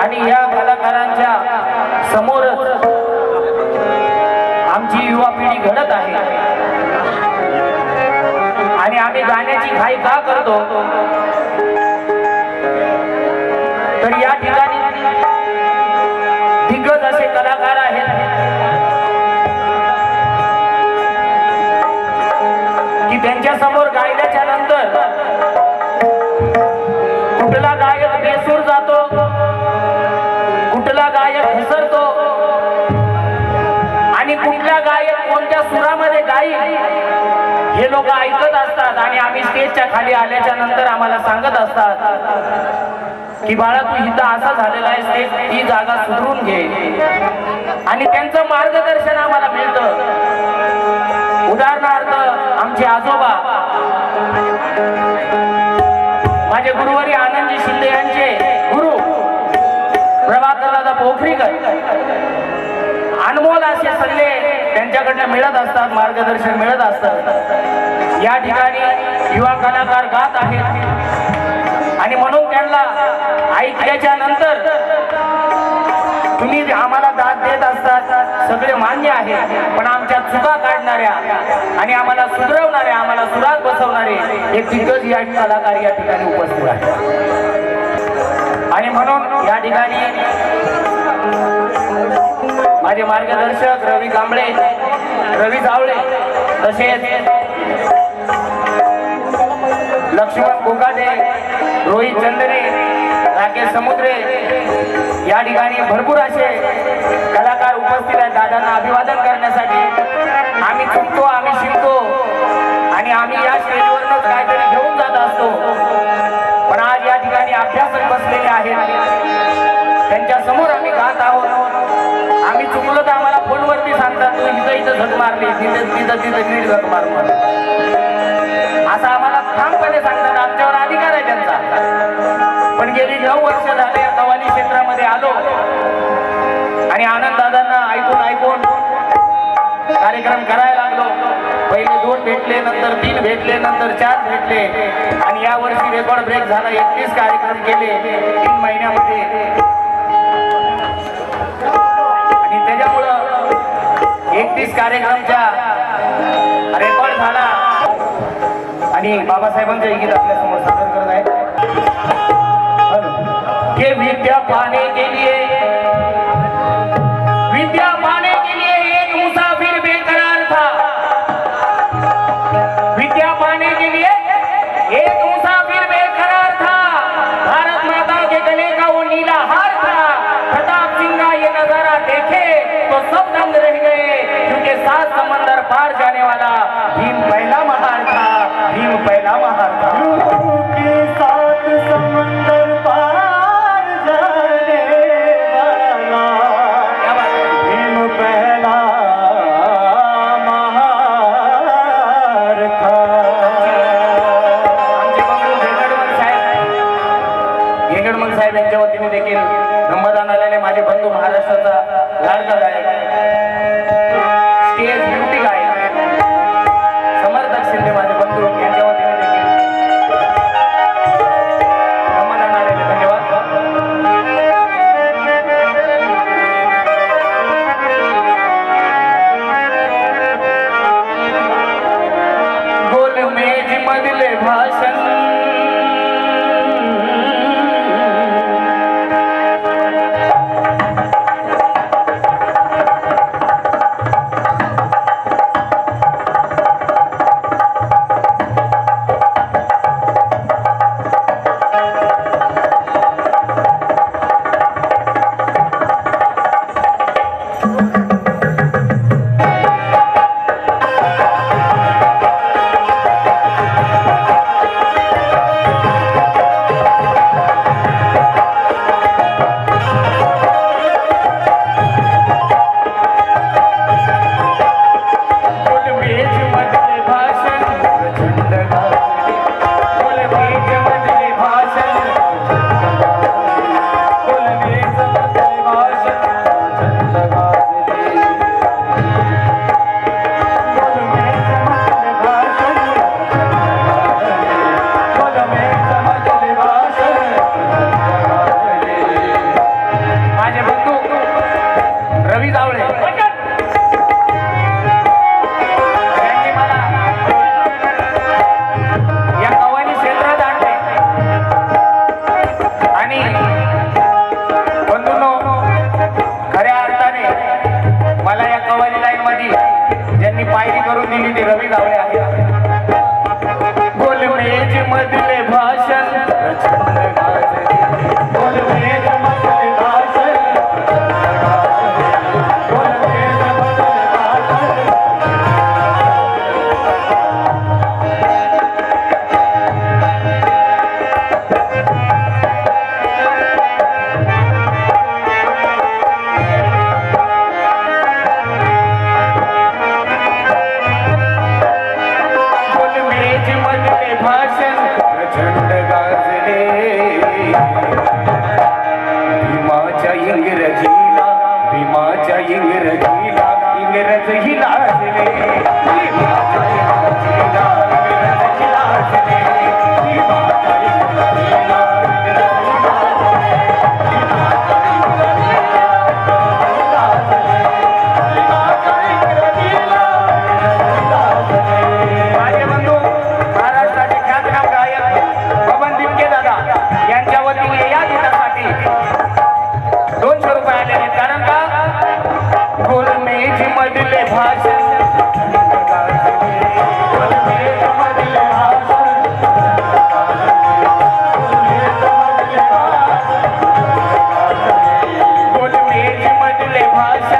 आणि या कलाकारांच्या समोर आमची युवा पिढी घडत आहे. आणि आम्ही गाण्याची घाई का करतो? तर या ठिकाणी दिग्गज असे कलाकार आहेत. की त्यांच्यासमोर गायल्याच्या नंतर कुठला गायक काही हे लोक ऐकत असतात आणि आम्ही स्टेजच्या खाली आल्याच्यानंतर आम्हाला सांगत असतात की बाळा तू इथं असा झालेला आहे स्टेज ही जागा सुधरून घे. आणि त्यांचं मार्गदर्शन आम्हाला मिळतं. उदाहरणार्थ आमचे आजोबा माझे गुरुवारी आनंदजी शिंदे यांचे गुरु प्रभाकर दादा पोखरीकर अनमोल असे सल्ले त्यांच्याकडनं मिळत असतात मार्गदर्शन मिळत असतात. या ठिकाणी युवा कलाकार गात आहेत. आणि म्हणून त्यांना ऐकल्याच्या नंतर तुम्ही आम्हाला दाद देत असतात सगळे मान्य आहे. पण आमच्या चुका काढणाऱ्या आणि आम्हाला सुधरवणाऱ्या आम्हाला सुरात बसवणारे हे दिग्गज या कलाकार या ठिकाणी उपस्थित आहेत. आणि म्हणून या ठिकाणी माझे मार्गदर्शक रवी कांबळे रवी जावळे तसेच लक्ष्मण कोकाटे रोहित चंदने राकेश समुद्रे या ठिकाणी भरपूर असे कलाकार उपस्थित आहेत. दादांना अभिवादन झक मारली तिथं तिथं तिथं नीट झक मार असं आम्हाला ठामपणे सांगतात आमच्यावर अधिकार आहे त्यांचा. पण गेली नऊ वर्ष झाले या कवाली क्षेत्रामध्ये आलो. आणि आनंद दादांना ऐकून ऐकून कार्यक्रम करायला लागलो. पहिले दोन भेटले नंतर तीन भेटले नंतर चार भेटले. आणि या वर्षी रेकॉर्ड ब्रेक झाला एकतीस कार्यक्रम केले तीन महिन्यामध्ये. त्याच्यामुळं एकतीस कार्यक्रमच्या रेकॉर्ड झाला. आणि बाबासाहेबांचं गीत आपल्यासमोर सादर करत आहे के विद्या पाने के लिए विद्या पाने के लिए एक मुसाफिर बेकरार था. विद्या पाने के लिए पार जाने वाला भीम पहला महार था भीम पहला महार था के साथ समंदर पार जाने वाला क्या बात भीम पहला महार था. आमचे बंधू घेगडमल साहेब. घेगडमल साहेब यांच्या वतीने देखील ब्रह्मदान आलेले माझे बंधू महाराष्ट्राचा लाडका दिली ते ভাষা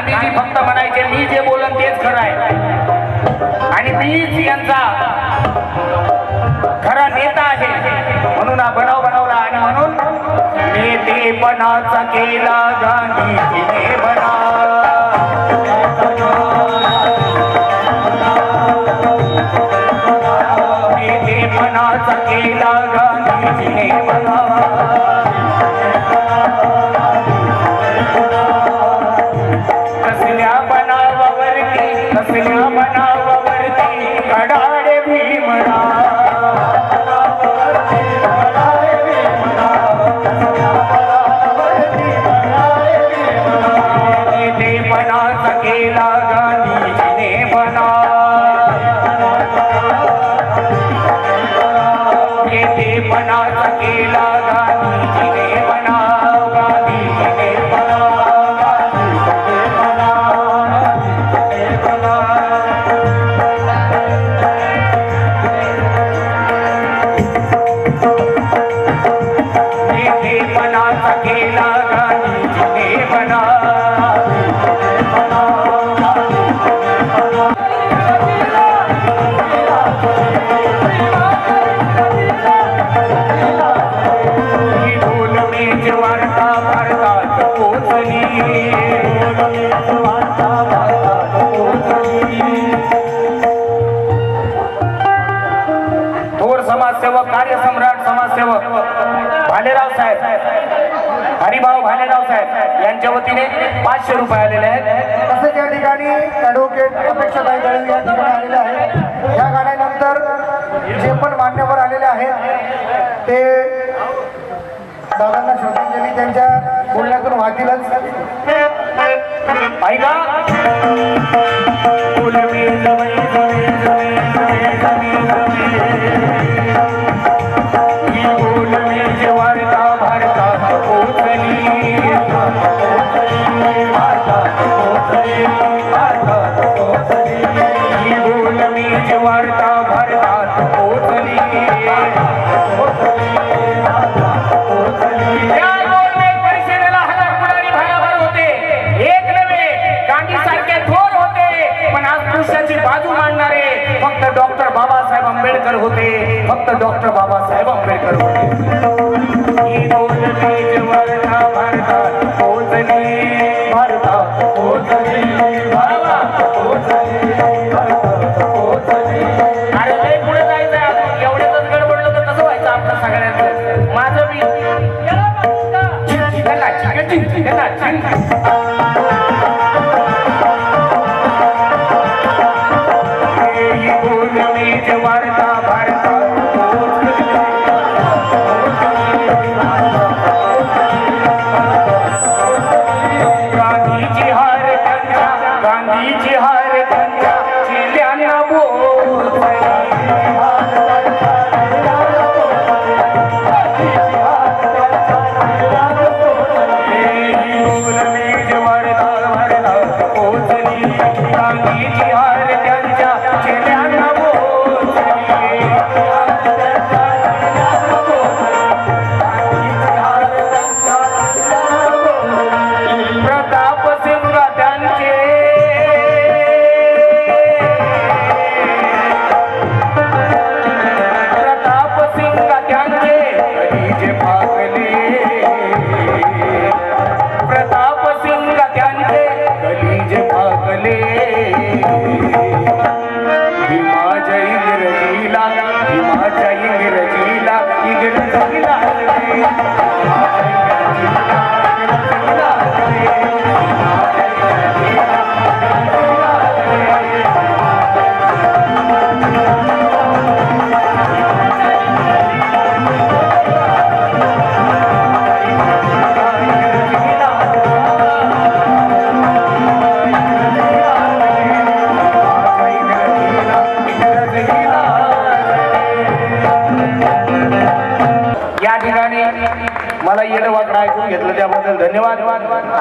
गांधीजी फक्त म्हणायचे मी जे बोलन तेच खरं आहे. आणि मीच यांचा खरा नेता आहे. म्हणून हा बनाव बनवला आणि म्हणून नेते नेतेपणाचा केला गांधीजीने बना नेते नेतेपणाचा केला गांधीजीने बना थोर समाजसेवक कार्यसम्राट समाजसेवक भालेराव साहेब हरिभाऊ भालेराव साहेब यांच्या वतीने पाचशे रुपये आलेले आहेत. तसेच या ठिकाणी ॲडव्होकेट अपेक्षाताई दळवी या ठिकाणी आलेले आहेत. या गाण्यानंतर जे पण मान्यवर आलेले आहेत ते दादांना श्रद्धांजली त्यांच्या बोलण्यातून वाहतीलच. ऐका. फुलवे जवळ जवळ जवळ जवळ जवळ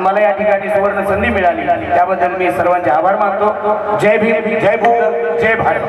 आणि मला या ठिकाणी सुवर्ण संधी मिळाली. त्याबद्दल मी सर्वांचे आभार मानतो. जय भीम जय भू जय भारत.